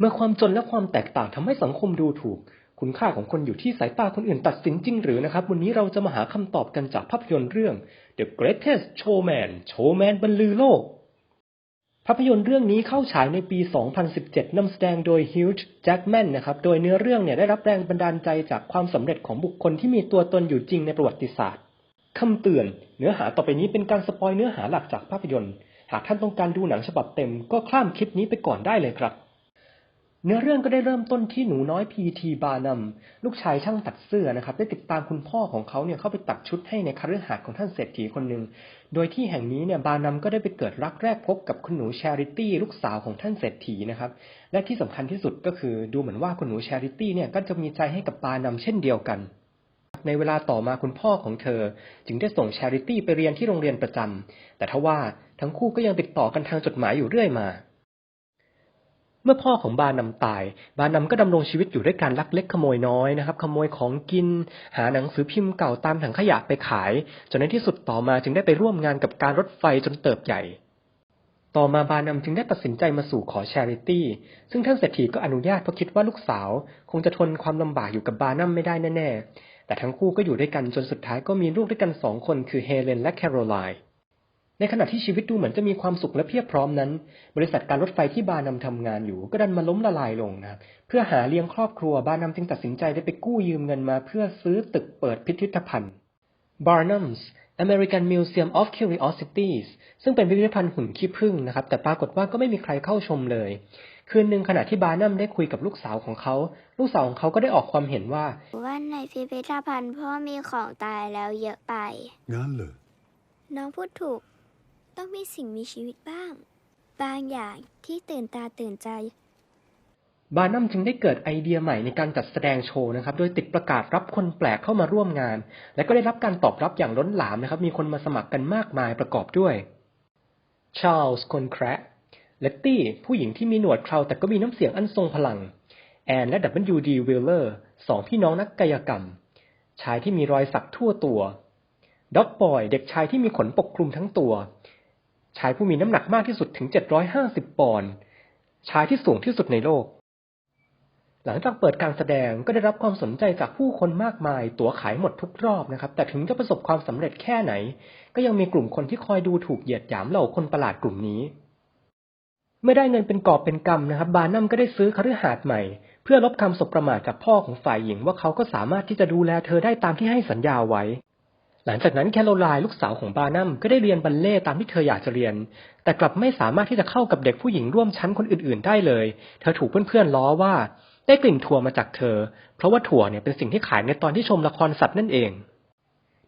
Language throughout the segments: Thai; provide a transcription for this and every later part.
เมื่อความจนและความแตกต่างทำให้สังคมดูถูก คุณค่าของคนอยู่ที่สายตาคนอื่นตัดสินจริงหรือนะครับ วันนี้เราจะมาหาคำตอบกันจากภาพยนตร์เรื่อง The Greatest Showman โชว์แมนบรรลือโลก ภาพยนตร์เรื่องนี้เข้าฉายในปี 2017 นำแสดงโดย Hugh Jackman นะครับ โดยเนื้อเรื่องเนี่ยได้รับแรงบันดาลใจจากความสำเร็จของบุคคลที่มีตัวตนอยู่จริงในประวัติศาสตร์คำเตือน เนื้อหาต่อไปนี้เป็นการสปอยเนื้อหาหลักจากภาพยนตร์ หากท่านต้องการดูหนังฉบับเต็มก็ข้ามคลิปนี้ไปก่อนได้เลยครับ เนื้อเรื่องก็ได้เริ่มต้นที่หนูน้อยพีทีบานัมลูกชายช่างตัดเสื้อนะครับ ได้ติดตามคุณพ่อของเขาเนี่ยเข้าไปตัดชุดให้ในคฤหาสน์ของท่านเศรษฐีคนหนึ่งโดยที่แห่งนี้เนี่ยบานัมก็ได้ไปเกิดรักแรกพบกับคุณหนูแชริตี้ลูกสาวของท่านเศรษฐีนะครับ และที่สำคัญที่สุดก็คือดูเหมือนว่าคุณหนูแชริตี้เนี่ยก็จะมีใจให้กับบานัมเช่นเดียวกัน ในเวลาต่อมาคุณพ่อของเธอ จึงได้ส่งแชริตี้ไปเรียนที่โรงเรียนประจำแต่ทว่าทั้งคู่ก็ยังติดต่อกันทางจดหมายอยู่เรื่อยมา เมื่อพ่อของบานำตาย บานำก็ดำรงชีวิตอยู่ด้วยการลักเล็กขโมยน้อยนะครับ ขโมยของกิน หาหนังสือพิมพ์เก่าตามถังขยะไปขาย จนในที่สุดต่อมาจึงได้ไปร่วมงานกับการรถไฟจนเติบใหญ่ ต่อมาบานำจึงได้ตัดสินใจมาสู่ขอช h ริตี้ ซึ่งท่านเศรษฐีก็อนุญาตเพราะคิดว่าลูกสาว คงจะทนความลำบากอยู่กับบานัมไม่ได้แน่ๆ แต่ทั้งคู่ก็อยู่ด้วยกันจนสุดท้ายก็มีลูกด้วยกันสองคนคือเฮเลนและแคโรไลน์ ในขณะที่ชีวิตดูเหมือนจะมีความสุขและเพียบพร้อมนั้น บริษัทการรถไฟที่บานำทำงานอยู่ ก็ดันมาล้มละลายลงนะครับเพื่อหาเลี้ยงครอบครัวบานำจึงตัดสินใจได้ไปกู้ยืมเงินมาเพื่อซื้อตึกเปิดพิพิธภัณฑ์ Barnum's American Museum of Curiosities ซึ่งเป็นพิพิธภัณฑ์หุ่นขี้ผึ้งนะครับ แต่ปรากฏว่าก็ไม่มีใครเข้าชมเลย คืนหนึ่งขณะที่บาร์นัมได้คุยกับลูกสาวของเขา ลูกสาวของเขาก็ได้ออกความเห็นว่า ว่าในพิพิธภัณฑ์พ่อมีของตายแล้วเยอะไป งั้นเหรอ น้องพูดถูก ต้องมีสิ่งมีชีวิตบ้าง บางอย่างที่ตื่นตาตื่นใจ บาร์นัมจึงได้เกิดไอเดียใหม่ในการจัดแสดงโชว์นะครับ โดยติดประกาศรับคนแปลกเข้ามาร่วมงาน และก็ได้รับการตอบรับอย่างล้นหลามนะครับ มีคนมาสมัครกันมากมายประกอบด้วย ชาร์ลส์คอนแคร์เลตตี้ผู้หญิงที่มีหนวดเคราแต่ก็มีน้ำเสียงอันทรงพลัง แอนและดับเบิลยูดีวิลเลอร์สองพี่น้องนักกายกรรม ชายที่มีรอยสักทั่วตัวด็อกบอย เด็กชายที่มีขนปกคลุมทั้งตัว ชายผู้มีน้ำหนักมากที่สุดถึง 750 ปอนด์ ชายที่สูงที่สุดในโลก หลังจากเปิดการแสดงก็ได้รับความสนใจจากผู้คนมากมาย ตั๋วขายหมดทุกรอบนะครับ แต่ถึงจะประสบความสำเร็จแค่ไหน ก็ยังมีกลุ่มคนที่คอยดูถูกเหยียดหยามเหล่าคนประหลาดกลุ่มนี้ เมื่อได้เงินเป็นกอบเป็นกำนะครับ บาร์นัมก็ได้ซื้อคฤหาสน์ใหม่ เพื่อลบคำสบประมาทจากพ่อของฝ่ายหญิงว่าเขาก็สามารถที่จะดูแลเธอได้ตามที่ให้สัญญาไว้ หลังจากนั้นแคโรไลน์ลูกสาวของบานัมก็ได้เรียนบัลเล่ตามที่เธออยากจะเรียน แต่กลับไม่สามารถที่จะเข้ากับเด็กผู้หญิงร่วมชั้นคนอื่นๆ ได้เลย เธอถูกเพื่อนๆล้อว่าได้กลิ่นถั่วมาจากเธอ เพราะว่าถั่วเนี่ยเป็นสิ่งที่ขายในตอนที่ชมละครสัตว์นั่นเอง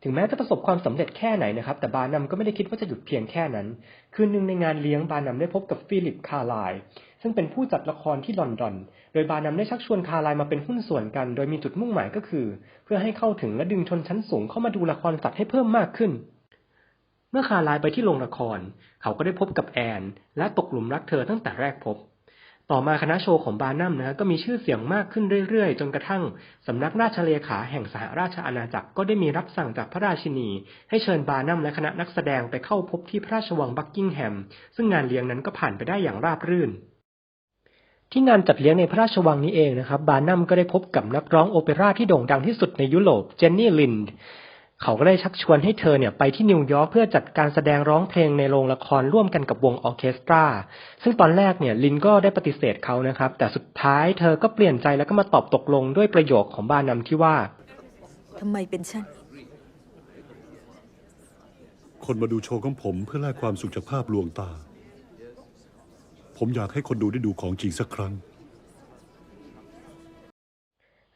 ถึงแม้จะประสบความสำเร็จแค่ไหนนะครับ แต่บานัมก็ไม่ได้คิดว่าจะหยุดเพียงแค่นั้น คืนหนึ่งในงานเลี้ยงบานัมได้พบกับฟิลิปคาร์ไลน์ ซึ่งเป็นผู้จัดละครที่ลอนดอน โดยบาร์นัมได้ชักชวนคาร์ไลมาเป็นหุ้นส่วนกัน โดยมีจุดมุ่งหมายก็คือ เพื่อให้เข้าถึงและดึงชนชั้นสูงเข้ามาดูละครสัตว์ให้เพิ่มมากขึ้น เมื่อคาร์ไลไปที่โรงละคร เขาก็ได้พบกับแอน และตกหลุมรักเธอตั้งแต่แรกพบ ต่อมาคณะโชว์ของบาร์นัมนะฮะก็มีชื่อเสียงมากขึ้นเรื่อยๆ จนกระทั่งสำนักราชเลขาแห่งสหราชอาณาจักรก็ได้มีรับสั่งจากพระราชินี ให้เชิญบาร์นัมและคณะนักแสดงไปเข้าพบที่พระราชวังบักกิงแฮม ซึ่งงานเลี้ยงนั้นก็ผ่านไปได้อย่างราบรื่น ที่งานจัดเลี้ยงในพระราชวังนี้เองนะครับ บาร์นัมก็ได้พบกับนักร้องโอเปร่าที่โด่งดังที่สุดในยุโรปเจนนี่ลินด์เขาก็ได้ชักชวนให้เธอเนี่ยไปที่นิวยอร์กเพื่อจัดการแสดงร้องเพลงในโรงละครร่วมกันกับวงออร์เคสตรา ซึ่งตอนแรกเนี่ยลินก็ได้ปฏิเสธเขานะครับ แต่สุดท้ายเธอก็เปลี่ยนใจแล้วก็มาตอบตกลงด้วยประโยคของบาร์นัมที่ว่าทำไมเป็นฉัน คนมาดูโชว์ของผมเพื่อแลกความสุขจากภาพลวงตา ผมอยากให้คนดูได้ดูของจริงสักครั้ง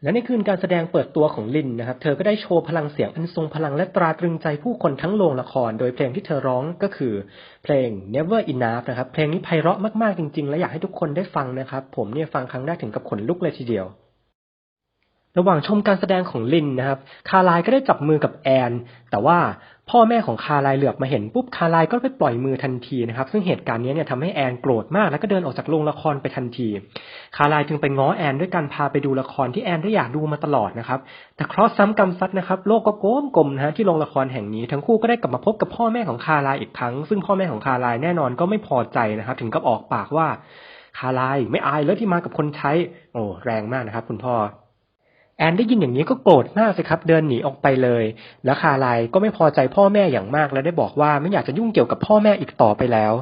และในคืนการแสดงเปิดตัวของลินนะครับ เธอก็ได้โชว์พลังเสียงอันทรงพลังและตราตรึงใจผู้คนทั้งโรงละคร โดยเพลงที่เธอร้องก็คือ เพลง Never Enough นะครับ เพลงนี้ไพเราะมากๆจริง ๆ และอยากให้ทุกคนได้ฟังนะครับ ผมเนี่ยฟังครั้งแรกถึงกับขนลุกเลยทีเดียว ระหว่างชมการแสดงของลินนะครับ คาร์ไลก็ได้จับมือกับแอน แต่ว่าพ่อแม่ของคาร์ไลเหลือบมาเห็นปุ๊บคาร์ไลก็ไปปล่อยมือทันทีนะครับ ซึ่งเหตุการณ์นี้เนี่ยทำให้แอนโกรธมากแล้วก็เดินออกจากโรงละครไปทันที คาร์ไลจึงไปง้อแอนด้วยการพาไปดูละครที่แอนได้อยากดูมาตลอดนะครับ แต่เคราะห์ซ้ำกรรมซัดนะครับโลกก็โกลมกลมนะฮะที่โรงละครแห่งนี้ทั้งคู่ก็ได้กลับมาพบกับพ่อแม่ของคาร์ไลอีกครั้ง ซึ่งพ่อแม่ของคาร์ไลแน่นอนก็ไม่พอใจนะครับถึงกับออกปากว่าคาไลไม่อายแล้วที่มากับคนใช้ โอ้แรงมากนะครับ คุณพ่อ แอนได้ยินอย่างนี้ก็โกรธมากสิครับ เดินหนีออกไปเลย แล้วคาไลก็ไม่พอใจพ่อแม่อย่างมากและได้บอกว่าไม่อยากจะยุ่งเกี่ยวกับพ่อแม่อีกต่อไปแล้ว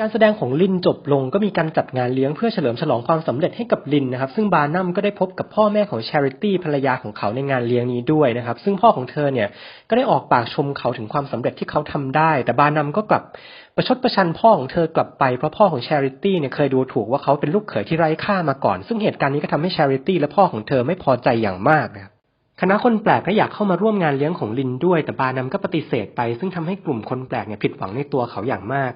การแสดงของลินจบลงก็มีการจัดงานเลี้ยงเพื่อเฉลิมฉลองความสำเร็จให้กับลินนะครับ ซึ่งบาร์นัมก็ได้พบกับพ่อแม่ของ Charity ภรรยาของเขาในงานเลี้ยงนี้ด้วยนะครับ ซึ่งพ่อของเธอเนี่ยก็ได้ออกปากชมเขาถึงความสำเร็จที่เขาทำได้ แต่บาร์นัมก็กลับประชดประชันพ่อของเธอกลับไปเพราะพ่อของ Charity เนี่ยเคยดูถูกว่าเขาเป็นลูกเขยที่ไร้ค่ามาก่อน ซึ่งเหตุการณ์นี้ก็ทำให้ Charity และพ่อของเธอไม่พอใจอย่างมากนะครับคณะคนแปลกก็อยากเข้ามาร่วมงานเลี้ยงของลินด้วย แต่บาร์นัมก็ปฏิเสธไป ซึ่งทำให้กลุ่มคนแปลกเนี่ยผิดหวังในตัวเขาอย่างมาก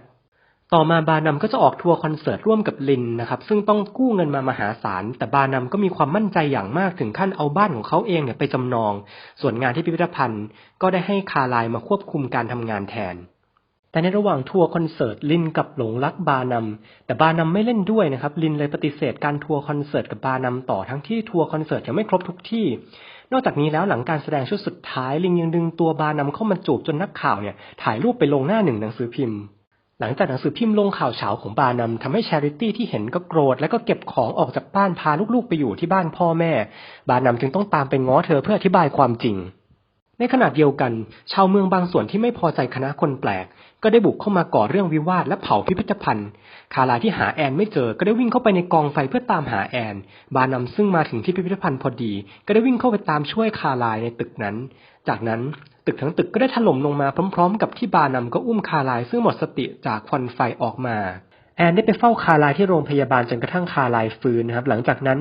ต่อมาบานัมก็จะออกทัวร์คอนเสิร์ตร่วมกับลินนะครับ ซึ่งต้องกู้เงินมามหาศาล แต่บานัมก็มีความมั่นใจอย่างมากถึงขั้นเอาบ้านของเขาเองเนี่ยไปจำนอง ส่วนงานที่พิพิธภัณฑ์ ก็ได้ให้คาไลน์มาควบคุมการทำงานแทน แต่ในระหว่างทัวร์คอนเสิร์ตลินกับหลงรักบานัม แต่บานัมไม่เล่นด้วยนะครับลินเลยปฏิเสธการทัวร์คอนเสิร์ตกับบานัมต่อทั้งที่ทัวร์คอนเสิร์ตยังไม่ครบทุกที่นอกจากนี้แล้วหลังการแสดงชุดสุดท้ายลินยังดึงตัวบานัมเข้ามาจูบจนนักข่าวเนี่ยถ่ายรูปไปลงหน้าหนึ่งหนังสือพิมพ์ หลังจากหนังสือพิมพ์ลงข่าวเฉาของบานัมทำให้แชริตี้ที่เห็นก็โกรธแล้วก็เก็บของออกจากบ้านพาลูกๆไปอยู่ที่บ้านพ่อแม่ บานัมจึงต้องตามไปง้อเธอเพื่ออธิบายความจริง ในขณะเดียวกัน ชาวเมืองบางส่วนที่ไม่พอใจคณะคนแปลก ก็ได้บุกเข้ามาก่อเรื่องวิวาทและเผาพิพิธภัณฑ์ คาราที่หาแอนไม่เจอ ก็ได้วิ่งเข้าไปในกองไฟเพื่อตามหาแอน บานัมซึ่งมาถึงที่พิพิธภัณฑ์พอดี ก็ได้วิ่งเข้าไปตามช่วยคาลายในตึกนั้น จากนั้น ตึกทั้งตึกก็ได้ถล่มลงมาพร้อม ๆ กับที่บาร์นัมก็อุ้มคาลายซึ่งหมดสติจากควันไฟออกมาแอนได้ไปเฝ้าคาลายที่โรงพยาบาลจนกระทั่งคาลายฟื้นนะครับ หลังจากนั้น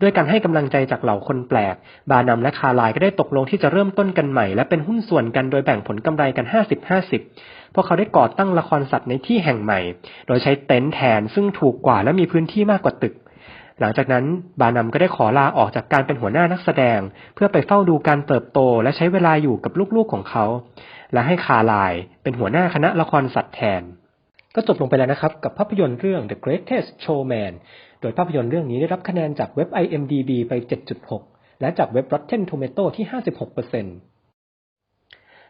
ด้วยการให้กำลังใจจากเหล่าคนแปลก บานัมและคาลายก็ได้ตกลงที่จะเริ่มต้นกันใหม่ และเป็นหุ้นส่วนกันโดยแบ่งผลกำไรกัน 50-50 พวกเขาได้ก่อตั้งละครสัตว์ในที่แห่งใหม่ โดยใช้เต็นท์แทนซึ่งถูกกว่าและมีพื้นที่มากกว่าตึก หลังจากนั้นบานัมก็ได้ขอลาออกจากการเป็นหัวหน้านักแสดง เพื่อไปเฝ้าดูการเติบโตและใช้เวลาอยู่กับลูกๆของเขา และให้คาลายเป็นหัวหน้าคณะละครสัตว์แทน ก็จบลงไปแล้วนะครับ กับภาพยนตร์เรื่อง The Greatest Showman โดยภาพยนตร์เรื่องนี้ได้รับคะแนนจากเว็บ IMDb ไป 7.6 และจากเว็บ Rotten Tomato ที่ 56%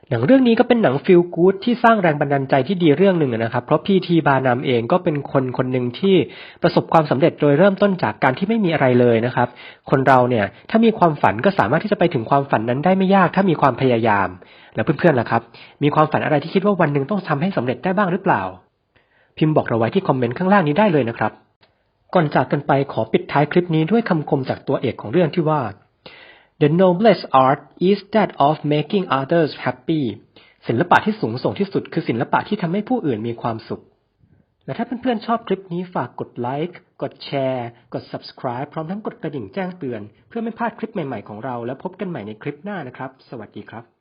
หนังเรื่องนี้ก็เป็นหนังฟีลกู๊ดที่สร้างแรงบันดาลใจที่ดีเรื่องหนึ่งนะครับ เพราะพีทีบานามเองก็เป็นคนคนหนึ่งที่ประสบความสำเร็จโดยเริ่มต้นจากการที่ไม่มีอะไรเลยนะครับ คนเราเนี่ยถ้ามีความฝันก็สามารถที่จะไปถึงความฝันนั้นได้ไม่ยาก ถ้ามีความพยายาม แล้วเพื่อนๆล่ะครับ มีความฝันอะไรที่คิดว่าวันหนึ่งต้องทำให้สำเร็จได้บ้างหรือเปล่า พิมพ์บอกเราไว้ที่คอมเมนต์ข้างล่างนี้ได้เลยนะครับ ก่อนจากกันไปขอปิดท้ายคลิปนี้ด้วยคำคมจากตัวเอกของเรื่องที่ว่า The noblest art is that of making others happy ศิลปะที่สูงส่งที่สุดคือศิลปะที่ทำให้ผู้อื่นมีความสุข และถ้าเพื่อนๆชอบคลิปนี้ฝากกดไลค์ กดแชร์ กด subscribe พร้อมทั้งกดกระดิ่งแจ้งเตือน เพื่อไม่พลาดคลิปใหม่ๆของเรา แล้วพบกันใหม่ในคลิปหน้านะครับ สวัสดีครับ